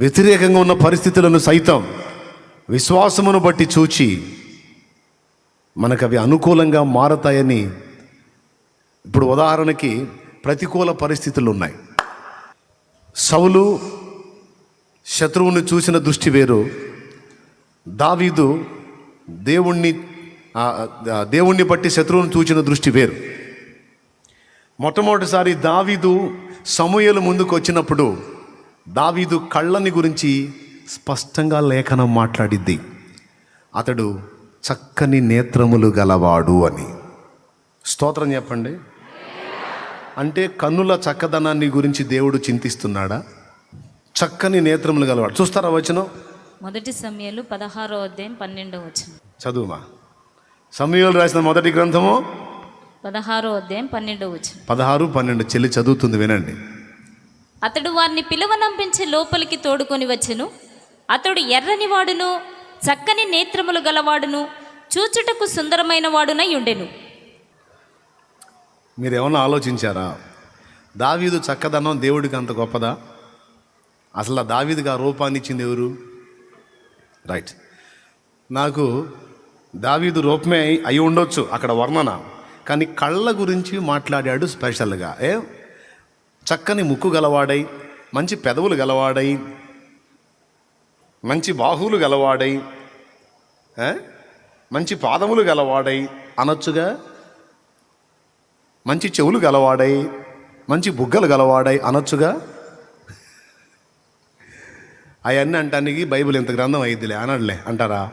వ్యతిరేకంగా ఉన్న పరిస్థితులను సైతం విశ్వాసమును బట్టి చూచి మనకు అవి అనుకూలంగా మారతాయని ఇప్పుడు ఉదాహరణకి ప్రతికూల పరిస్థితులు ఉన్నాయి. సౌలు శత్రువుని చూసిన దృష్టి వేరు. దావీదు దేవుణ్ణి దేవుణ్ణి బట్టి శత్రువును చూచిన దృష్టి వేరు. మొట్టమొదటిసారి దావీదు సమూహలు ముందుకు వచ్చినప్పుడు దావీదు కళ్ళని గురించి స్పష్టంగా లేఖనం మాట్లాడిద్ది. అతడు చక్కని నేత్రములు గలవాడు అని. స్తోత్రం చెప్పండి. అంటే కన్నుల చక్కదనాన్ని గురించి దేవుడు చింతిస్తున్నాడా? చక్కని నేత్రములు గలవాడు. చూస్తారా వచనం? మొదటి సమయాలు పదహారో అధ్యాయం పన్నెండవ వచనం. చదువుమా. సమయంలో రాసిన మొదటి గ్రంథము? పదహారో అధ్యాయం పన్నెండవ వచనం. పదహారు పన్నెండు. చెల్లి చదువుతుంది వినండి. అతడు వారిని పిలువనంపించి లోపలికి తోడుకొని వచ్చెను. అతడు ఎర్రని వాడును చక్కని నేత్రములు గలవాడును చూచుటకు సుందరమైన వాడునై ఉండెను. మీరేమన్నా ఆలోచించారా? దావీదు చక్కదనం దేవుడికి అంత గొప్పదా? అసలు దావీదుగా రూపాన్ని ఇచ్చింది ఎవరు? రైట్. నాకు దావీదు రూపమే అయి ఉండొచ్చు అక్కడ వర్ణన. కానీ కళ్ళ గురించి మాట్లాడాడు స్పెషల్గా. ఏ? చక్కని ముక్కు గలవాడై మంచి పెదవులు గలవాడై మంచి బాహువులు గలవాడై మంచి పాదములు గలవాడై అనొచ్చుగా? మంచి చెవులు గలవాడై మంచి బుగ్గలు గలవాడై అనొచ్చుగా? అవన్నీ అంటానికి బైబిల్ ఇంత గ్రంథం అయ్యిద్దిలే అనడలే అంటారా?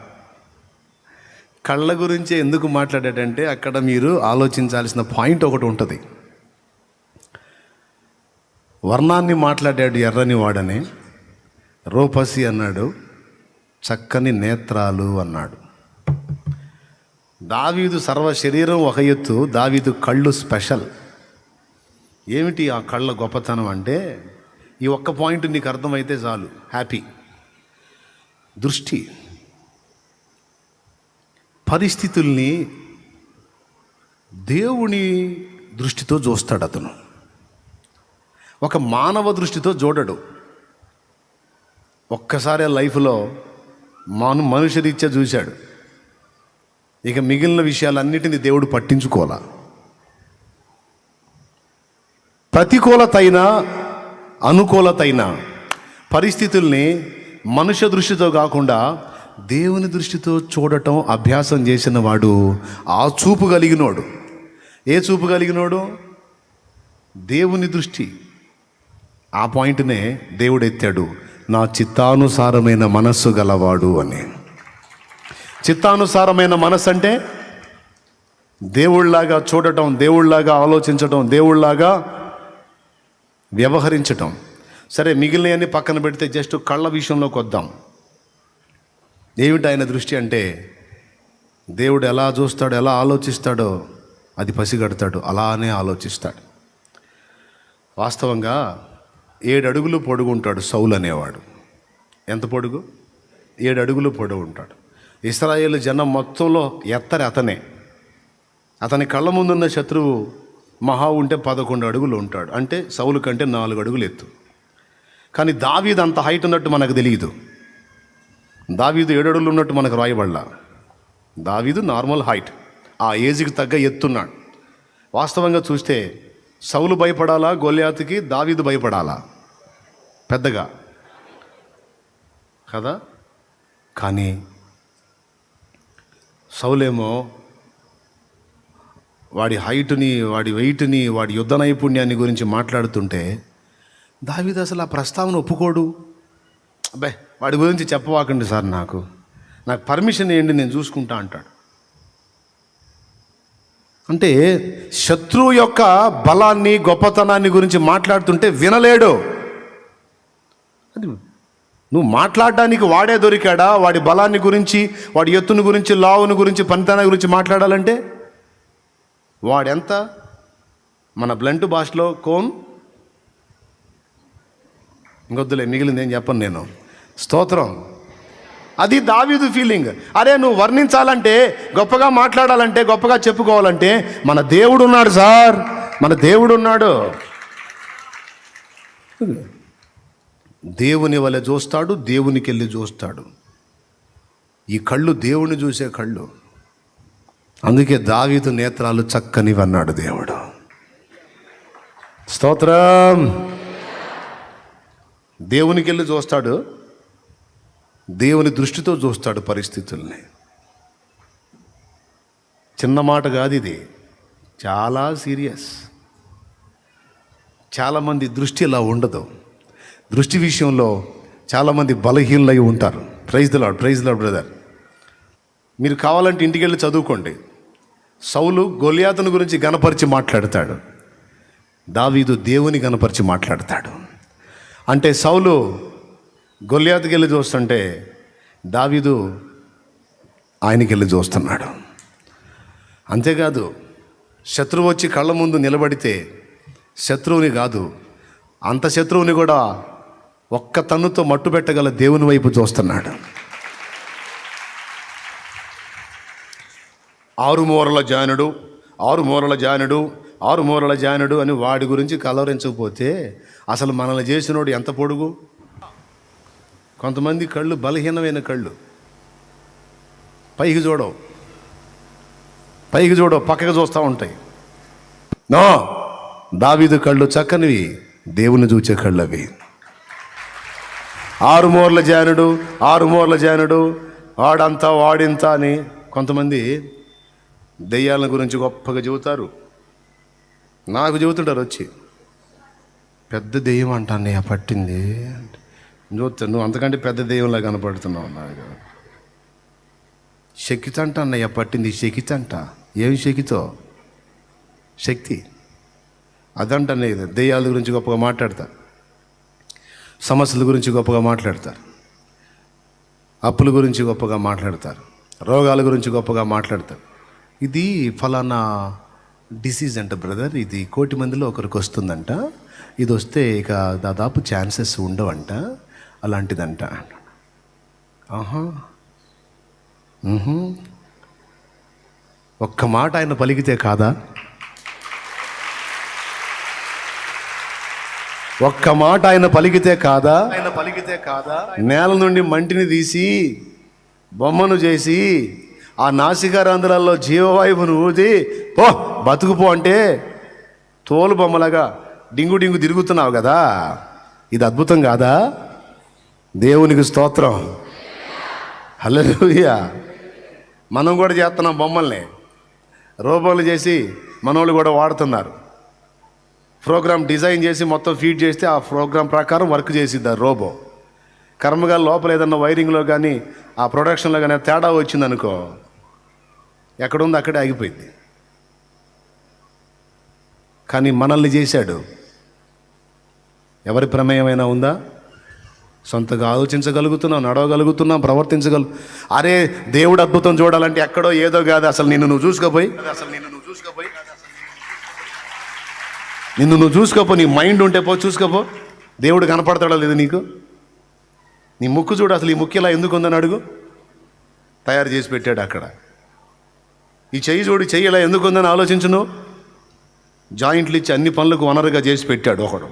కళ్ళ గురించి ఎందుకు మాట్లాడాడంటే అక్కడ మీరు ఆలోచించాల్సిన పాయింట్ ఒకటి ఉంటుంది. వర్ణాన్ని మాట్లాడాడు ఎర్రని వాడని రూపసి అన్నాడు చక్కని నేత్రాలు అన్నాడు. దావీదు సర్వ శరీరం ఒక ఎత్తు దావీదు కళ్ళు స్పెషల్. ఏమిటి ఆ కళ్ళ గొప్పతనం అంటే? ఈ ఒక్క పాయింట్ నీకు అర్థమైతే చాలు హ్యాపీ. దృష్టి. పరిస్థితుల్ని దేవుని దృష్టితో చూస్తాడు అతను. ఒక మానవ దృష్టితో చూడడు ఒక్కసారి లైఫ్లో మాను మనుష్య రీత్యా చూశాడు. ఇక మిగిలిన విషయాలన్నిటిని దేవుడు పట్టించుకోవాలా ప్రతికూలతైన అనుకూలతైన పరిస్థితుల్ని మనుష్య దృష్టితో కాకుండా దేవుని దృష్టితో చూడటం అభ్యాసం చేసిన వాడు ఆ చూపు కలిగినోడు. ఏ చూపు కలిగినోడు? దేవుని దృష్టి. ఆ పాయింట్నే దేవుడు ఎత్తాడు నా చిత్తానుసారమైన మనస్సు గలవాడు అని. చిత్తానుసారమైన మనస్సు అంటే దేవుళ్ళాగా చూడటం దేవుళ్ళలాగా ఆలోచించటం దేవుళ్ళలాగా వ్యవహరించటం. సరే మిగిలినవన్నీ పక్కన పెడితే జస్ట్ కళ్ళ విషయంలోకి వద్దాం. ఏమిటి ఆయన దృష్టి అంటే దేవుడు ఎలా చూస్తాడో ఎలా ఆలోచిస్తాడో అది పసిగడతాడు అలానే ఆలోచిస్తాడు. వాస్తవంగా ఏడు అడుగులు పొడుగు ఉంటాడు సౌలు అనేవాడు. ఎంత పొడుగు? ఏడు అడుగులు పొడుగు ఉంటాడు ఇస్రాయేల్ జనం మొత్తంలో ఎత్తరి అతనే. అతని కళ్ళ ముందున్న శత్రువు మహా ఉంటే పదకొండు అడుగులు ఉంటాడు. అంటే సౌలు కంటే నాలుగు అడుగులు ఎత్తు. కానీ దావీదు అంత హైట్ ఉన్నట్టు మనకు తెలియదు. దావీదు ఏడు అడుగులు ఉన్నట్టు మనకు రాయబడలా. దావీదు నార్మల్ హైట్ ఆ ఏజ్కి తగ్గ ఎత్తున్నాడు. వాస్తవంగా చూస్తే సౌలు భయపడాలా? గొల్యాతుకి దావీదు భయపడాలా? పెద్దగా. కదా? కానీ సౌలేమో వాడి హైట్ని వాడి వెయిట్ని వాడి యుద్ధ నైపుణ్యాన్ని గురించి మాట్లాడుతుంటే దావీదు అసలు ఆ ప్రస్తావన ఒప్పుకోడు? అబ్బే వాడి గురించి చెప్పవాకండి సార్ నాకు. నాకు పర్మిషన్ ఏంటి నేను చూసుకుంటా అంటాడు. అంటే శత్రువు యొక్క బలాన్ని గొప్పతనాన్ని గురించి మాట్లాడుతుంటే వినలేడు. అది నువ్వు మాట్లాడడానికి వాడే దొరికాడా? వాడి బలాన్ని గురించి వాడి ఎత్తుని గురించి లావుని గురించి పనితనాన్ని గురించి మాట్లాడాలంటే? వాడెంత? మన బ్లంట్ భాషలో కోన్? ఇంకొద్దులే మిగిలింది ఏం చెప్పను నేను. స్తోత్రం. అది దావీదు ఫీలింగ్ అరే నువ్వు వర్ణించాలంటే గొప్పగా మాట్లాడాలంటే గొప్పగా చెప్పుకోవాలంటే మన దేవుడు ఉన్నాడు సార్. మన దేవుడు ఉన్నాడు. దేవుని వలె చూస్తాడు దేవునికి వెళ్ళి చూస్తాడు. ఈ కళ్ళు దేవుని చూసే కళ్ళు. అందుకే దావీదు నేత్రాలు చక్కనివన్నాడు దేవుడు. స్తోత్రం. దేవునికి వెళ్ళి చూస్తాడు. దేవుని దృష్టితో చూస్తాడు పరిస్థితుల్ని. చిన్న మాట కాదు ఇది. చాలా సీరియస్. చాలామంది దృష్టి ఇలా ఉండదు. దృష్టి విషయంలో చాలామంది బలహీనులై ఉంటారు. Praise the Lord praise Lord brother మీరు కావాలంటే ఇంటికి వెళ్ళి చదువుకోండి. సౌలు గొలియాతను గురించి గనపరిచి మాట్లాడతాడు. దావీదు దేవుని గనపరిచి మాట్లాడతాడు. అంటే సౌలు గొలియాతుకి వెళ్ళి చూస్తుంటే దావీదు ఆయనకి వెళ్ళి చూస్తున్నాడు. అంతేకాదు శత్రువు వచ్చి కళ్ళ ముందు నిలబడితే శత్రువుని కాదు అంత శత్రువుని కూడా ఒక్క తన్నుతో మట్టు పెట్టగల దేవుని వైపు చూస్తున్నాడు. ఆరుమూరల జానుడు ఆరుమూరల జానుడు ఆరుమూరల జానుడు అని వాడి గురించి కలవరించకపోతే అసలు మనల్ని చేసినోడు ఎంత పొడుగు? కొంతమంది కళ్ళు బలహీనమైన కళ్ళు. పైకి చూడవు. పైకి చూడవు పక్కకు చూస్తూ ఉంటాయి. నో! దావీదు కళ్ళు చక్కనివి దేవుని చూచే కళ్ళు అవి ఆరు మూరల జానుడు ఆరు మూరల జానుడు వాడంతా వాడింత అని కొంతమంది దెయ్యాల గురించి గొప్పగా చెబుతారు. నాకు చెబుతుంటారు వచ్చి. పెద్ద దెయ్యం అంటానయ్య పట్టింది. చూస్తా నువ్వు అంతకంటే పెద్ద దెయ్యంలా కనపడుతున్నావు నాకు శక్తితంట అన్నయ్య పట్టింది శక్తితంట. ఏమి శక్తితో? శక్తి. అదంట అన్నయ్య దెయ్యాల గురించి గొప్పగా మాట్లాడతారు సమస్యల గురించి గొప్పగా మాట్లాడతారు అప్పుల గురించి గొప్పగా మాట్లాడతారు రోగాల గురించి గొప్పగా మాట్లాడతారు ఇది ఫలానా డిసీజ్ అంట బ్రదర్. ఇది కోటి మందిలో ఒకరికి వస్తుందంట. ఇది వస్తే ఇక దాదాపు ఛాన్సెస్ ఉండవంట. అలాంటిదంట. ఆహా. ఒక్క మాట ఆయన పలికితే కాదా? ఒక్క మాట ఆయన పలికితే కాదా? ఆయన పలికితే కాదా? నేల నుండి మంటిని తీసి బొమ్మను చేసి ఆ నాసికారంధ్రాల్లో జీవవాయువును ఊది పో బతుకుపో అంటే తోలు బొమ్మలాగా డింగు డింగు తిరుగుతున్నావు కదా? ఇది అద్భుతం కాదా? దేవునికి స్తోత్రం. హలోయ మనం కూడా చేస్తున్నాం బొమ్మల్ని. రోబోలు చేసి మనోళ్ళు కూడా వాడుతున్నారు. ప్రోగ్రామ్ డిజైన్ చేసి మొత్తం ఫీడ్ చేస్తే ఆ ప్రోగ్రామ్ ప్రకారం వర్క్ చేసిద్ది ఆ రోబో. కర్మగా లోపల ఏదన్నా వైరింగ్లో కానీ ఆ ప్రొడక్షన్లో కానీ తేడా వచ్చిందనుకో ఎక్కడుందో అక్కడే ఆగిపోయింది కానీ మనల్ని చేశాడు. ఎవరి ప్రమేయమైనా ఉందా? సొంతగా ఆలోచించగలుగుతున్నావు నడవగలుగుతున్నావు ప్రవర్తించగలు అరే దేవుడు అద్భుతం చూడాలంటే ఎక్కడో ఏదో కాదు అసలు నిన్ను నువ్వు చూసుకోపోయి. అసలు నిన్ను నువ్వు చూసుకోపోయి నిన్ను నువ్వు చూసుకోపో నీ మైండ్ ఉంటే పో చూసుకోపో. దేవుడు కనపడతాడో లేదు నీకు? నీ ముక్కు చూడు అసలు ఈ ముక్కు ఇలా ఎందుకు ఉందని అడుగు. తయారు చేసి పెట్టాడు అక్కడ. ఈ చెయ్యి చూడు చెయ్యి ఇలా ఎందుకు ఉందని ఆలోచించు నువ్వు. జాయింట్లు ఇచ్చి అన్ని పనులకు వనరుగా చేసి పెట్టాడు ఒకడు.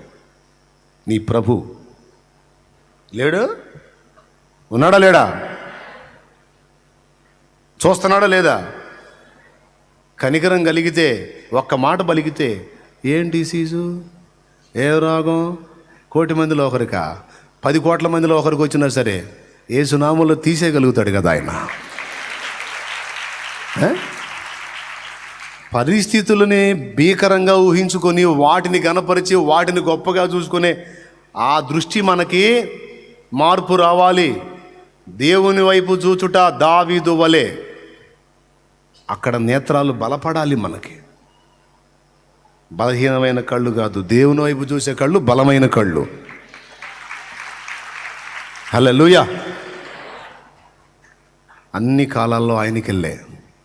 నీ ప్రభు. లేడు? ఉన్నాడా లేడా? చూస్తున్నాడా లేదా? కనికరం కలిగితే ఒక్క మాట పలికితే ఏం డిసీజు ఏ రోగం? కోటి మందిలో ఒకరికా? పది కోట్ల మందిలో ఒకరికి వచ్చినా సరే ఏ సునామంలో తీసేయగలుగుతాడు కదా ఆయన. పరిస్థితులని భీకరంగా ఊహించుకొని వాటిని గనపరిచి వాటిని గొప్పగా చూసుకునే ఆ దృష్టి మనకి మార్పు రావాలి. దేవుని వైపు చూచుట దావీదు వలె. అక్కడ నేత్రాలు బలపడాలి మనకి. బలహీనమైన కళ్ళు కాదు. దేవుని వైపు చూసే కళ్ళు బలమైన కళ్ళు. హలో అన్ని కాలాల్లో ఆయనకెళ్ళే.